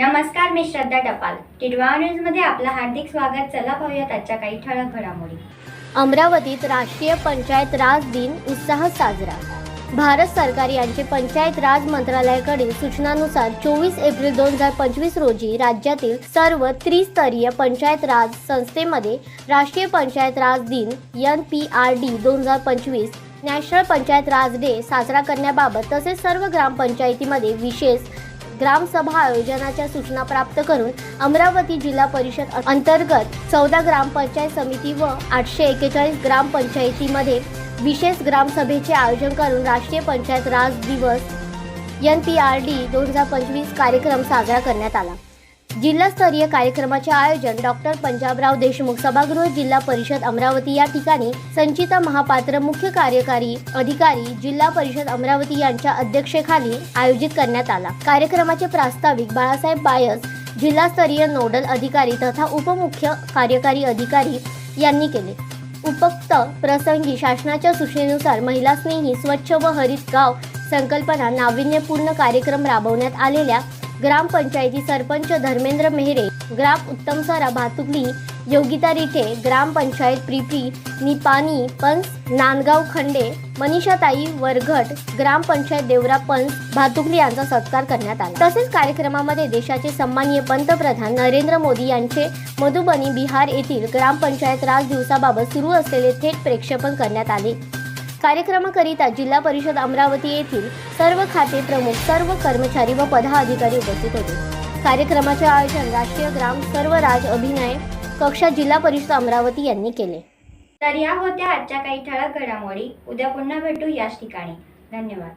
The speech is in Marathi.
मी श्रद्धा टपाल. टिडवा न्यूजमध्ये आपलं हार्दिक स्वागत. चला पाहूयात आजच्या काही ठळक घडामोडी. अमरावतीत राष्ट्रीय पंचायत राज दिन उत्साह साजरा. भारत सरकार यांचे पंचायत राज मंत्रालयाकडील सूचनानुसार चोवीस एप्रिल दोन हजार पंचवीस रोजी राज्यातील सर्व त्रिस्तरीय पंचायत राज संस्थेमध्ये राष्ट्रीय पंचायत राज दिन एन पी आर डी दोन हजार पंचवीस नॅशनल पंचायत राज डे साजरा करण्याबाबत तसेच सर्व ग्रामपंचायतीमध्ये विशेष ग्रामसभा आयोजनाच्या सूचना प्राप्त करून अमरावती जिल्हा परिषद अंतर्गत चौदा ग्रामपंचायत समिती व आठशे एक्केचाळीस ग्रामपंचायतीमध्ये विशेष ग्रामसभेचे आयोजन करून राष्ट्रीय पंचायत राज दिवस एन पी आर डी दोन हजार पंचवीस कार्यक्रम साजरा करण्यात आला. जिल्हास्तरीय कार्यक्रमाचे आयोजन डॉक्टर पंजाबराव देशमुख सभागृह जिल्हा परिषद अमरावती या ठिकाणी संचिता महापात्र मुख्य कार्यकारी अधिकारी जिल्हा परिषद अमरावती यांच्या अध्यक्षतेखाली आयोजित करण्यात आला. कार्यक्रमाचे प्रास्ताविक बाळासाहेब बायस जिल्हास्तरीय नोडल अधिकारी तथा उपमुख्य कार्यकारी अधिकारी यांनी केले. उपक्त प्रसंगी शासनाच्या सूचनेनुसार महिला स्नेही स्वच्छ व हरित गाव संकल्पना नाविन्यपूर्ण कार्यक्रम राबवण्यात आलेल्या ग्रामपंचायती सरपंच धर्मेंद्र मेहरे ग्राम उत्तम सरा भातुकली योगिता रिठे ग्रामपंचायत प्रिपी निपाणी पंच नांदगाव खंडे मनीषाताई वरघट ग्रामपंचायत देवरा पंच भातुकली यांचा सत्कार करण्यात आला. तसेच कार्यक्रमामध्ये देशाचे सन्माननीय पंतप्रधान नरेंद्र मोदी यांचे मधुबनी बिहार येथील ग्रामपंचायत राज दिवसाबाबत सुरू असलेले थेट प्रक्षेपण करण्यात आले. कार्यक्रमाकरिता जिल्हा परिषद अमरावती येथील सर्व खाते प्रमुख सर्व कर्मचारी व पदाधिकारी उपस्थित होते. कार्यक्रमाचे आयोजन राष्ट्रीय ग्राम सर्व राज अभिनय कक्षा जिल्हा परिषद अमरावती यांनी केले. तर या होत्या आजच्या काही ठळक घडामोडी. उद्या पुन्हा भेटू याच ठिकाणी. धन्यवाद.